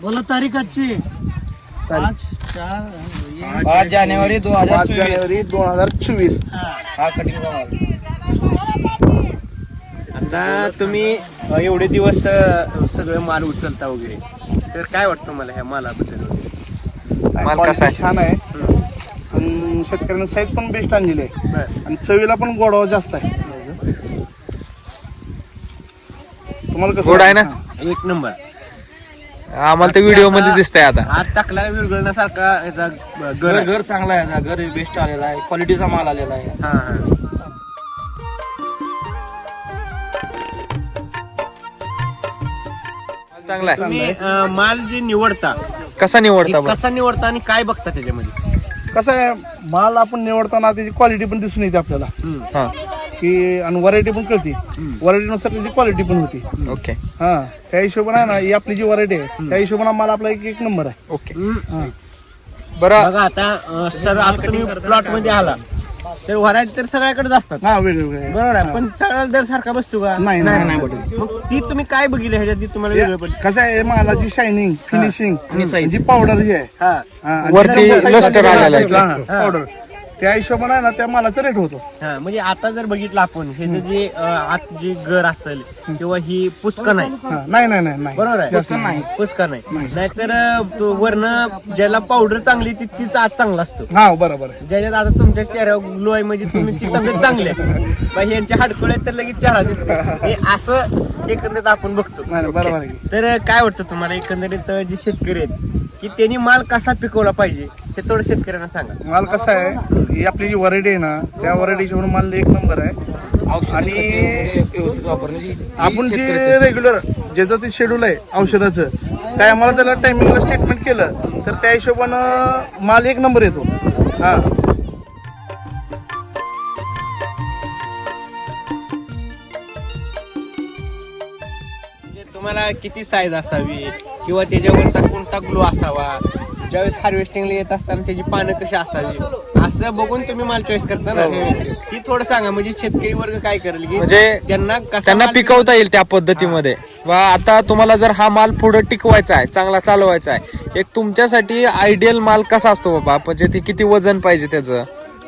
बोला तारीख आजची. पाच चार एक. पाच जानेवारी दोन हजार पाच जानेवारी दोन हजार चोवीस. हा. कटिंगचा माल आता तुम्ही एवढे दिवस अ, सगळं माल उचलता वगैरे. तर काय वाटतं मला ह्या मालाबद्दल वगैरे? माल कसा आहे? छान आहे. आणि शेतकऱ्यांना साईज पण बेस्ट आणलेली आहे. बरं. आणि चवीला पण गोडावा जास्त आहे. तुम्हाला कसं गोड आहे ना? एक नंबर. आम्हाला तर व्हिडिओमध्ये दिसतंय आता. आज टाकला विरघळण्यासारखा याचा घर घर आहे. घर चांगला आहे याचा, घर बेस्ट आलेला आहे क्वालिटीचा माल आलेला आहे. हा हा. चांगला आहे. तुम्ही अ, माल जे निवडता कसा निवडता बरं? कसा निवडता आणि काय बघता त्याच्यामध्ये? कसं आहे माल आपण निवडताना त्याची क्वालिटी पण दिसून येते आपल्याला. हा. की आणि व्हरायटी पण कळते. व्हरायटीनुसार त्याची क्वालिटी पण होती. ओके हा त्या हिशोबाने आहे ना ही आपली जी व्हरायटी आहे त्या हिशोबाने माल आपला एक एक नंबर आहे. ओके हा. बरं. बघा आता अ, सर आता तुम्ही प्लॉटमध्ये आला. तर व्हरायटी तर सगळ्याकडेच असतात. हा वेगवेगळे. बरोबर आहे. पण सगळा दर सारखा बसतो का? नाही नाही नाही. मग ती तुम्ही काय बघिले ह्याच्यात ती तुम्हाला वेगळं कसं आहे मालाची शायनिंग फिनिशिंग जी पावडर जी आहे. हा. हा, आणि वरती त्याच्यामुळे size luster साठी आलेलं आहे. हा, हा, पावडर त्या हिशोबाने आहे ना त्या मालाचा रेट होतो. हा म्हणजे आता जर बघितलं आपण हे जे अ, आत जी घर असेल किंवा ही पुष्कळ नाही. हा, नाही नाही नाही नाही. बरोबर आहे. पुष्कळ नाही. नाही. नाहीतर अ, तो वरनं ज्याला पावडर चांगली ती तीच आत चांगला असतो. हा बरोबर आहे. ज्याच्यात आता तुमच्या चेहऱ्यावर ग्लो आहे म्हणजे तुमची तब्येत चांगली आहे. बाई यांच्या हाडकोळे तर लगेच चेहरा दिसतो हे असं एकंदरीत आपण बघतो. नाही नाही, बरोबर आहे. तर काय वाटतं तुम्हाला? एकंदरीत जे शेतकरी आहेत की त्यांनी माल कसा पिकवला पाहिजे हे थोडं शेतकऱ्यांना सांगा. माल कसा आहे? ही आपली जी व्हरायटी आहे ना त्या व्हरायटीच्या माल एक नंबर आहे. आणि आपण जे रेग्युलर ज्याचं ते शेड्यूल आहे औषधाचं त्या आम्हाला त्याला टायमिंगला स्टेटमेंट केलं तर त्या हिशोबानं माल एक नंबर येतो. हा. तुम्हाला किती साईज असावी? किंवा त्याच्यावरचा कोणता ग्लो असावा ज्यावेळेस हार्वेस्टिंगला येत असताना त्याची पानं कशी असावी असं बघून तुम्ही माल चॉईस करता ना. ती थोडं सांगा म्हणजे शेतकरी वर्ग काय करेल की म्हणजे त्यांना कसा त्यांना पिकवता येईल त्या पद्धतीमध्ये. वा आता तुम्हाला जर हा माल पुढे टिकवायचा आहे चांगला चालवायचा आहे एक तुमच्यासाठी आयडियल माल कसा असतो बाबा? म्हणजे ते किती वजन पाहिजे त्याचं?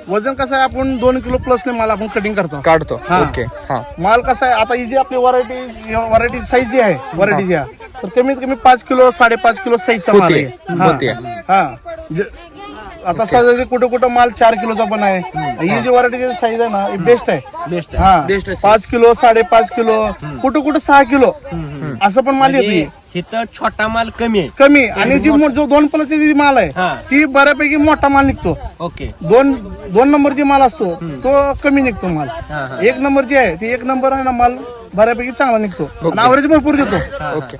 वजन कसं आहे आपण दोन किलो प्लस माल आपण कटिंग करतो. काढतो. हा. ओके हा. माल कसा आहे आता ही जी आपली व्हरायटी व्हरायटी साईज जी आहे व्हरायटी जी आहे तर कमीत कमी पाच किलो साडेपाच किलो साईजचा माल होते, आहे. हा. होते. हा. जे- आता सहज कुठं कुठं माल चार किलोचा पण आहे. ही जी व्हरायटीची साईज आहे ना ही बेस्ट आहे. बेस्ट हा. Best आहे. पाच किलो साडेपाच किलो कुठं कुठं सहा किलो. असं पण माल येतो म्हणजे इथं छोटा माल कमी आहे. कमी आणि जी मो- जो दोन पलाची जी माल आहे. ती बऱ्यापैकी मोठा माल निघतो. ओके. दोन दोन नंबर जी माल असतो तो कमी निघतो माल. हा. एक नंबर जी आहे ती एक नंबर आहे ना माल बऱ्यापैकी चांगला निघतो. आणि ॲव्हरेज भरपूर देतो. ओके.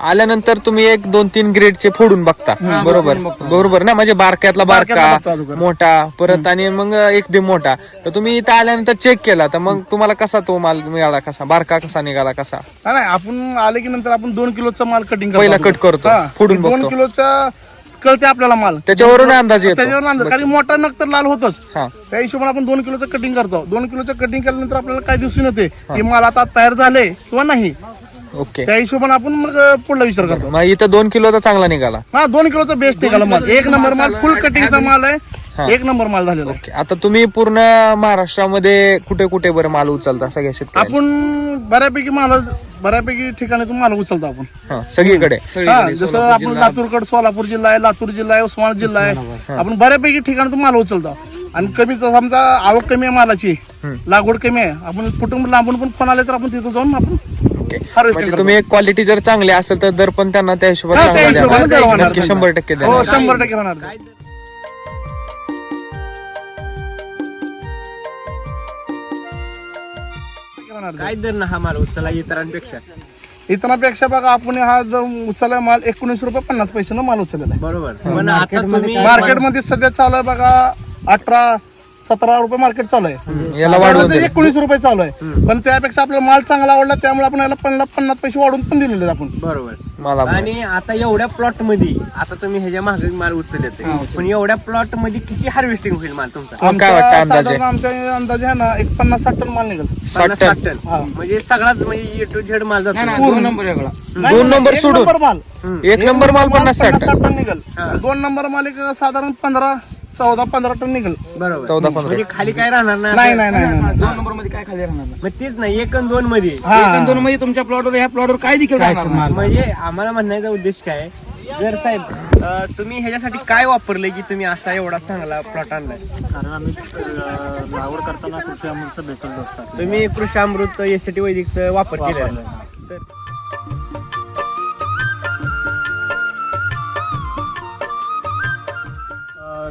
आल्यानंतर तुम्ही एक दोन तीन ग्रेडचे फोडून बघता. बरोबर? बरोबर ना? म्हणजे बारक्यातला बारका. मोठा परत आणि मग एकदम मोठा. तर तुम्ही इथं आल्यानंतर चेक केला तर मग तुम्हाला कसा तो माल मिळाला कसा? बारका कसा निघाला कसा? नाही आपण आले की नंतर आपण दोन किलोचा माल कटिंग पहिला cut करतो, फोडून दोन. किलोचा कळते आपल्याला माल. त्याच्यावरून अंदाज येतो. त्याच्यावर अंदाज. कारण मोठा नग तर लाल होतच. हा. त्या हिशोबाने आपण दोन किलोचं कटिंग करतो. दोन किलोचं कटिंग केल्यानंतर आपल्याला काय दिसून येते? की माल आता तयार झाले किंवा नाही. ओके. त्या हिशोबाने आपण मग पुढला विचार करतो. मग इथं दोन किलोचा चांगला निघाला. हा दोन किलोचा बेस्ट निघाला माल. एक नंबर माल फुल कटिंगचा माल आहे. एक नंबर माल झालेला आहे. ओके. आता तुम्ही पूर्ण महाराष्ट्रामध्ये कुठे कुठे बरं माल उचलता सगळ्या आपण बऱ्यापैकी माल बऱ्यापैकी ठिकाणी माल उचलतो आपण. हा सगळीकडे. हा, जसं आपण लातूरकड सोलापूर जिल्हा आहे लातूर जिल्हा आहे उस्मानाबाद जिल्हा आहे. आपण बऱ्यापैकी ठिकाणी माल उचलतो. आणि कमी समजा आवक कमी आहे मालाची लागवड कमी आहे. आपण कुटुंब लांबून पण फोन आले तर आपण तिथं जाऊन आपण ओके. harvesting म्हणजे करतो. तुम्ही एक क्वालिटी जर चांगली असेल तर दर पण त्यांना त्या हिशोबाने हा, त्या द्यावा. नक्की. शंभर टक्के हो शंभर टक्के होणार. काय दर ना हा माल उचला इतरांपेक्षा? इतरांपेक्षा बघा आपण हा जो उचलला माल एकोणीस रुपये पन्नास पैशानं माल उचललेला आहे. बरोबर. पण आता तुम्ही मार्केटमध्ये सध्या चालू आहे बघा अठरा सतरा रुपये मार्केट चालू आहे. याला वाढवून दिलं. एकोणीस रुपये चालू आहे. पण त्यापेक्षा आपल्याला माल चांगला आवडला त्यामुळे आपण याला पन्नास पन्नास पैसे वाढवून पण दिलेले आहेत आपण. बरोबर. मला आणि आता एवढ्या प्लॉटमध्ये आता तुम्ही ह्याच्या मागे माल उचलत पण एवढ्या प्लॉटमध्ये किती हार्वेस्टिंग होईल माल तुमचा? मग काय वाटतं आमच्या- अंदाजे? साधारण आमच्या अंदाजे आहे ना एक पन्नास साठ टन माल निघेल. साठ पन्नास टन. साठ टन. हा. म्हणजे सगळाच म्हणजे ए टू झेड माल जातो. दोन नंबर वेगळा. नाही, दोन नाही, नंबर एक सोडून? नंबर माल. एक नंबर माल पन्नास साठ साठ टन. निघेल. दोन नंबर माल एक साधारण पंधरा चौदा पंधरा टन निघेल. बरोबर. चौदा पंधरा. म्हणजे खाली काय राहणार नाही नाही नाही नाही, नाही. दोन नंबरमध्ये काय खाली राहणार नाही. मग तेच नाही एक आणि दोन मध्ये. हा. एक आणि दोन मध्ये तुमच्या प्लॉटवर ह्या प्लॉटवर काय देखील राहणार नाही. म्हणजे आम्हाला म्हणण्याचा उद्देश काय आहे? जर साहेब अं, तुम्ही ह्याच्यासाठी काय वापरलंय की तुम्ही असा एवढा चांगला प्लॉट आणलाय? कारण आम्ही अं, लागवड करताना कृषी अमृतचं बेसल डोस टाकतो तुम्ही कृषी अमृत एस वैदिकचा वापर केलेला तर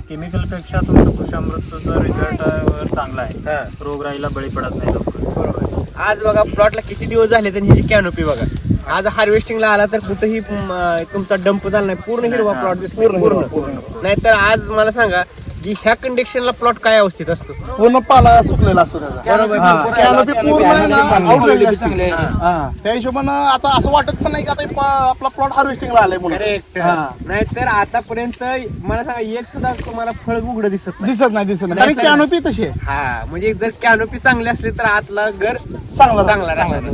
केमिकलपेक्षा तुमचं कृषी अमृतचं रिझल्ट चांगला आहे. हा. रोगराईला बळी पडत नाही बरोबर. आज बघा प्लॉटला किती दिवस झाले तर ह्याची कॅनोपी बघा. आज हार्वेस्टिंगला आला तर कुठेही तुमचा डंप झाला नाही. पूर्ण हिरवा प्लॉट पूर्ण पूर्ण. नाहीतर आज मला सांगा की ह्या कंडिशनला प्लॉट काय अवस्थेत असतो? पूर्ण पाला सुकलेला असतो त्याचा. बरोबर. हा. Canopy पूर्ण आहे ना, out झालेली असते. चांगले आहे. हा. त्या हिशोबानं आता असं वाटत पण नाही की आता हे पा- आपला प्लॉट हार्वेस्टिंगला आलाय म्हणून. करेक्ट हा. नाहीतर आतापर्यंत मला सांगा एक सुद्धा तुम्हाला फळ उघड दिसत नाही. दिसत नाही दिसत नाही. कारण कॅनोपी तशी आहे. हा. म्हणजे जर कॅनोपी चांगली असली तर आतला घर चांगला चांगला राहणार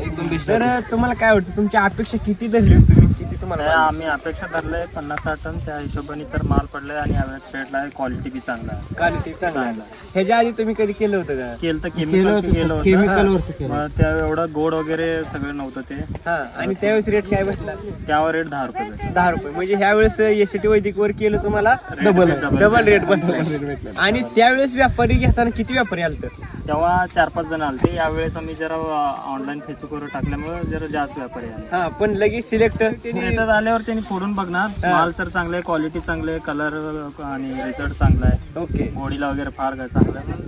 तर तुम्हाला काय वाटतं तुमच्या अपेक्षा किती धरली होती? तुम्हाला त्या आम्ही अपेक्षा धरले पन्नास साठ टन त्या हिशोबाने तर माल पडलाय आणि यावेळेस रेटला आहे क्वालिटी बी चांगला आहे. क्वालिटी चांगला आहे. ह्याच्या आधी तुम्ही कधी केलं होतं का? केलं तर केमिकल केलं होतं मग त्या एवढं गोड वगैरे सगळं नव्हतं ते. हा आणि त्यावेळेस रेट काय भेटला? त्यावर रेट दहा रुपये भेटले. दहा रुपये. म्हणजे ह्या वेळेस एसटी वैदिक वर केलं तुम्हाला डबल आहे डबल रेट बसला. आणि त्यावेळेस व्यापारी घेताना किती व्यापारी आलत? तेव्हा चार पाच जण आलते. यावेळेस आम्ही जरा ऑनलाईन फेसबुकवर टाकल्यामुळे जरा जास्त व्यापारी आले. हा पण लगेच सिलेक्ट येतात आल्यावर त्यांनी फोडून बघणार. माल तर चांगले क्वालिटी चांगले कलर आणि रिझल्ट चांगला आहे. ओके बॉडीला वगैरे फार काय चांगलं आहे.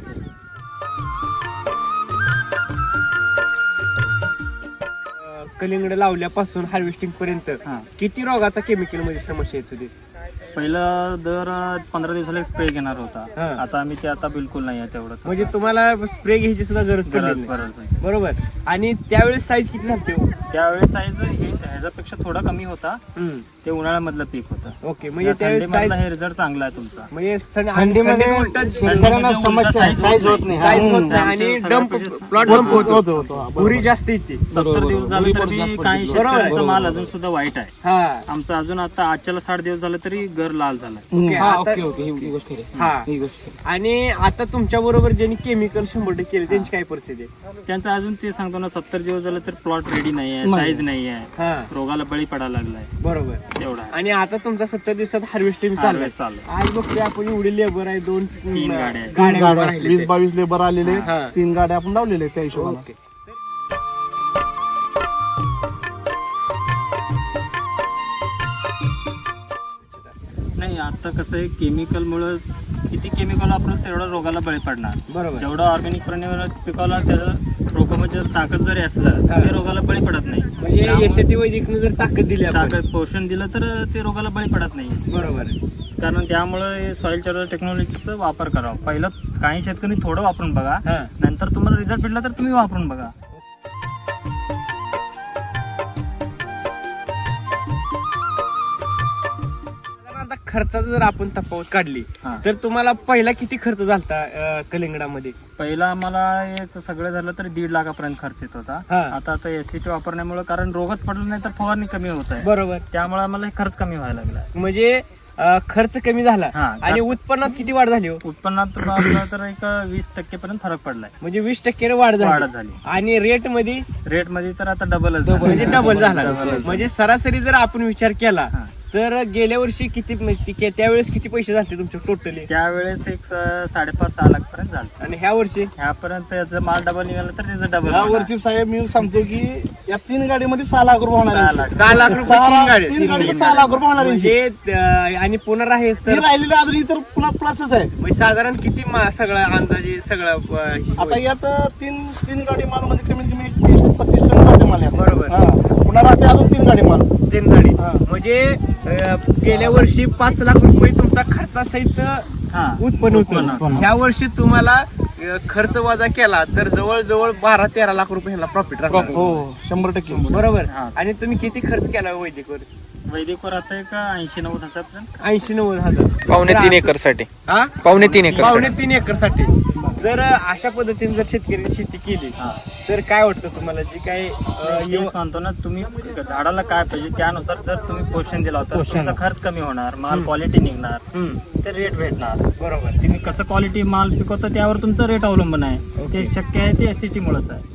कलिंगड लावल्यापासून हार्वेस्टिंग पर्यंत हा. किती रोगाचा केमिकलमध्ये समस्या येत होती? पहिलं दर पंधरा दिवसाला एक स्प्रे घेणार होता हा. आता आम्ही ते आता बिलकुल नाही आहे तेवढं म्हणजे तुम्हाला स्प्रे घ्यायची सुद्धा गरज पडली गरज नाही. गरज नाही बरोबर आणि त्यावेळेस साईज किती झाली हो? त्यावेळेस साईज हे ह्याच्यापेक्षा थोडा कमी होता. ते उन्हाळ्यामधलं पीक होतं. ओके म्हणजे त्यावेळेस हे रिझल्ट चांगला आहे तुमचा. म्हणजे थंडीमध्ये शेतकऱ्यांना समस्या साईज होत नाही. साईज होत नाही. आणि आमचे डंप प्लॉट डंप होतो. होतो होतो. हा, बरोबर. भुरी जास्त येते. सत्तर दिवस झाले तरी काही शेतकऱ्यांचा माल अजून सुद्धा वाईट आहे. हा. आमचा अजून आता आजच्याला साठ दिवस झाले तरी घर लाल झालाय ओके, हा आता- ओके ओके. ही ही गोष्ट खरी आहे. हा. ही गोष्ट खरी आहे. आणि आता तुमच्या बरोबर ज्यांनी केमिकल शंभर टक्के केले त्यांची काय परिस्थिती आहे? त्यांचं अजून ते सांगतो ना सत्तर दिवस झाले तर प्लॉट रेडी नाही आहे साईज नाही आहे हा. रोगाला बळी पडायला लागलाय बरोबर तेवढा आहे आणि आता तुमचा सत्तर दिवसात हार्वेस्टिंग चालू Harvest चालू आहे. आज बघतोय आपण एवढे लेबर आहे दोन तीन गाड्या आहेत. गाड्या वीस आहेत. बावीस लेबर आलेले हा. तीन गाड्या आपण लावलेले त्या हिशोबाने ओके. नाही आता कसं आहे केमिकल मुळे किती केमिकल वापरलं तेवढं रोगाला बळी पडणार बरोबर जेवढं ऑर्गॅनिक प्राणी पिकवलं त्याचं रोगामध्ये जर ताकद जरी असलं हा. ते रोगाला बळी पडत नाही. म्हणजे त्यामुळे एसटी वैदिकनं जर ताकद दिली आपण. ताकद पोषण दिलं तर ते रोगाला बळी पडत नाही. बरोबर कारण त्यामुळे सॉइल चार्जर टेक्नॉलॉजीचा वापर करावा. पहिलं काही शेतकरी थोडं वापरून बघा. हा. नंतर तुम्हाला रिझल्ट भेटला तर तुम्ही वापरून बघा. खर्चाचा जर आपण तफावत काढली हा. तर तुम्हाला पहिला किती खर्च झालता अं, कलिंगडामध्ये? पहिला आम्हाला एक सगळं झालं तर दीड लाखापर्यंत खर्च येत होता. हा. आता आता एसीटी वापरण्यामुळे कारण रोगात पडलं नाही तर फवारणी कमी होत आहे. बरोबर. त्यामुळे आम्हाला हे खर्च कमी व्हायला लागला. म्हणजे अं, खर्च कमी झाला हा, आणि खर्च- उत्पन्नात किती वाढ झाली हो? उत्पन्नात आपला तर एक वीस टक्के पर्यंत फरक पडलाय. म्हणजे वीस टक्के वाढ झाली. वाढ झाली. आणि रेटमध्ये रेटमध्ये तर आता डबलच म्हणजे डबल झाला. म्हणजे सरासरी जर आपण विचार केला हा. तर गेल्या वर्षी किती म्हणजे त्यावेळेस किती पैसे झाले तुमचे टोटली त्यावेळेस एक स- साडेपाच सहा लाख पर्यंत झालं आणि ह्या वर्षी ह्यापर्यंत याचं माल डबल निघाला तर त्याचं डबल या वर्षी साहेब मी सांगतो की या तीन गाडीमध्ये सहा लाख रुपये होणार सहा. लाख. सहा लाख रुपये सहा तीन लाख- गाडी तीन गाडीमध्ये सहा लाख रुपये होणार. म्हणजे अं, आणि पुन्हा आहे ही सर राहिलेली अजून इतर पुन्हा प्लसच आहे म्हणजे साधारण किती मा- सगळा अंदाजे सगळा अं, ही आता होईल? यात तीन तीन गाडी माल म्हणजे कमीत कमी एक तीस पस्तीस टन जाते माल यात. बरोबर. हा. पुन्हा अजून तीन गाडी माल. तीन गाडी. हा. म्हणजे अं, गेल्या वर्षी पाच लाख रुपये तुमचा खर्चासहित हा. उत्पन्न उत्पन्न. ह्या वर्षी तुम्हाला अं, खर्च वजा केला तर जवळजवळ बारा तेरा लाख रुपये ह्याला प्रॉफिट राहणार. हो शंभर टक्के. बरोबर. हा. आणि तुम्ही किती खर्च केला वैदिकवर वैदिकवर आता एक ऐंशी नव्वद हजार ऐंशी नव्वद हजार. पावणे तर तीन असं- एकरसाठी हा? पावणे तीन एकर पावणे तीन एकरसाठी जर अशा पद्धतीने जर शेतकऱ्यांनी शेती केली तर काय वाटतं तुम्हाला? जी काय अं, म्हणतो ना तुम्ही झाडाला काय पाहिजे त्यानुसार जर तुम्ही पोषण दिला तर तुमचा खर्च कमी होणार माल क्वालिटी निघणार हम्म, ते रेट भेटणार. बरोबर. तुम्ही कसं क्वालिटी माल पिकवतो त्यावर तुमचं रेट अवलंबून आहे. ते शक्य आहे ते एसिटी मुळेच आहे.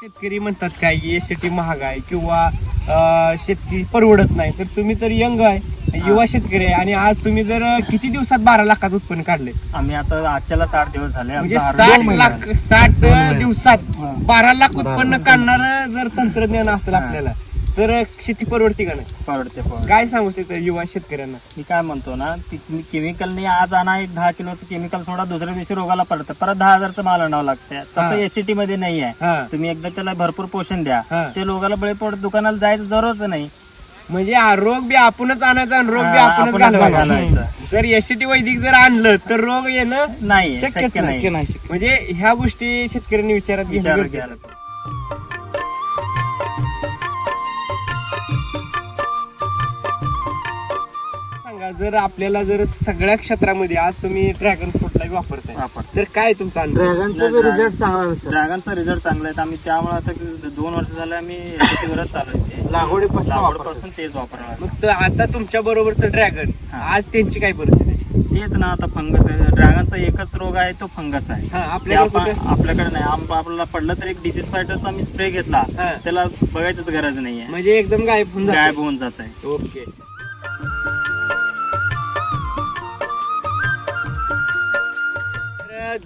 शेतकरी म्हणतात काय की एसटी महाग आहे किंवा अं, शेती परवडत नाही तर तुम्ही तर यंग आहे. युवा शेतकरी आहे. आणि आज तुम्ही जर किती दिवसात बारा लाखात उत्पन्न काढले? आम्ही आता आजच्याला साठ दिवस झाले. म्हणजे आमचा साठ लाख साठ दिवसात बारा लाख उत्पन्न काढणार जर तंत्रज्ञान असेल आपल्याला तर शेती परवडते का नाही? परवडते परवडते. काय सांगू शकता युवा शेतकऱ्यांना? मी काय म्हणतो ना केमिकलने आज आणा एक दहा किलोचं केमिकल सोडा दुसऱ्या दिवशी रोगाला पडतं परत दहा हजारचं माल आणावं लागतं. तसं. एसिटी मध्ये नाही आहे. हा. तुम्ही एकदा त्याला भरपूर पोषण द्या. हा. ते रोगाला बळी पडत दुकानाला जायचं जरूरच नाही. म्हणजे हा रोग बी आपणच आणायचा आणि रोग बी हा, आपणच आपणच घालवायचा घालवायचा. जर एसीटी वैदिक जर आणलं तर रोग येणं नाही शक्यच शक्य नाही. नाही म्हणजे ह्या गोष्टी शेतकऱ्यांनी विचारात विचार घ्यायला. जर आपल्याला जर सगळ्या क्षेत्रामध्ये आज तुम्ही ड्रॅगन फ्रूटला वापरताय वापर. तर काय तुमचा अनुभव? रिझल्ट चांगला ड्रॅगनचा रिझल्ट चांगला आहे. आम्ही त्यामुळे आता दोन वर्ष झाले आम्ही याच्यावरच चालू आहे ते. लागवडीपासून लागवडीपासून तेच वापरणार मग तर आता तुमच्या बरोबरचं ड्रॅगन हा. आज त्यांची काय परिस्थिती आहे? तेच ना आता फंगस ड्रॅगनचा एकच रोग आहे तो फंगस आहे. हा ते आपल्याकडे आपण- कुठे- आपल्याकडे नाही. आम- आपल्याला पडलं तर एक डिसीज फायटरचा आम्ही स्प्रे घेतला. हा. त्याला बघायचीच गरज नाहीये. म्हणजे एकदम गायब होऊन. गायब होऊन जात आहे ओके.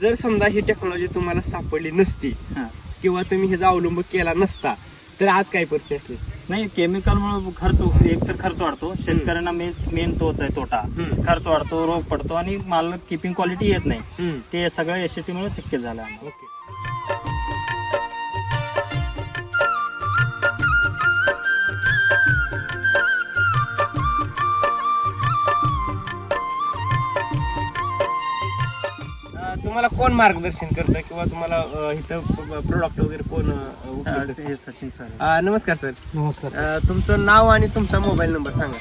जर समजा ही टेक्नॉलॉजी तुम्हाला सापडली नसती हा. किंवा तुम्ही ह्याचा अवलंब केला नसता तर आज काय परिस्थिती असली नाही केमिकलमुळे खर्च एक तर खर्च वाढतो शेतकऱ्यांना मेन मेन तोच आहे तोटा हम्म. खर्च वाढतो रोग पडतो आणि माल किपिंग क्वालिटी येत नाही. ते सगळं एसीटी मुळे शक्य झालं आम्हाला. ओके तुम्हाला कोण मार्गदर्शन करतं किंवा तुम्हाला अं, इथं प्रोडक्ट वगैरे कोण अं, उपलब्ध आज हे सचिन सर. अं, नमस्कार सर. नमस्कार अं, तुमचं नाव आणि तुमचा मोबाईल नंबर सांगा.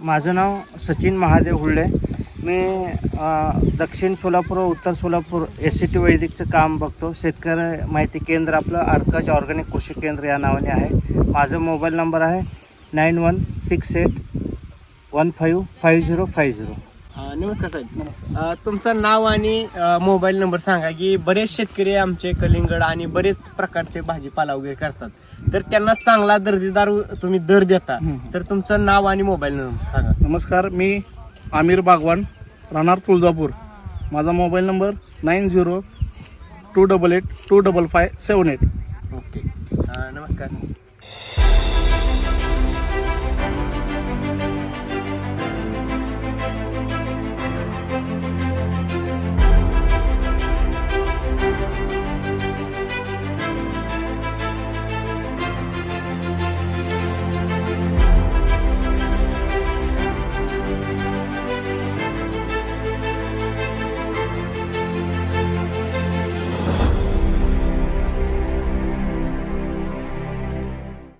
माझं नाव सचिन महादेव हुल्डे मी अ, दक्षिण सोलापूर व उत्तर सोलापूर एस सी टी वैदिकचं काम बघतो. शेतकरी माहिती केंद्र आपलं अर्कज ऑर्गॅनिक कृषी केंद्र या नावाने आहे. माझा मोबाईल नंबर आहे nine one six eight one five five zero five zero. अं, नमस्कार साहेब. अं, तुमचं नाव आणि अं, मोबाईल नंबर सांगा की बरेच शेतकरी आमचे कलिंगड आणि बरेच प्रकारचे भाजीपाला वगैरे करतात. तर त्यांना चांगला दर्जेदार तुम्ही दर देता. तर तुमचं नाव आणि मोबाईल नंबर सांगा. नमस्कार मी आमिर बागवान राहणार तुळजापूर. माझा mobile number nine zero two double eight two double five seven eight. Okay. अं, नमस्कार.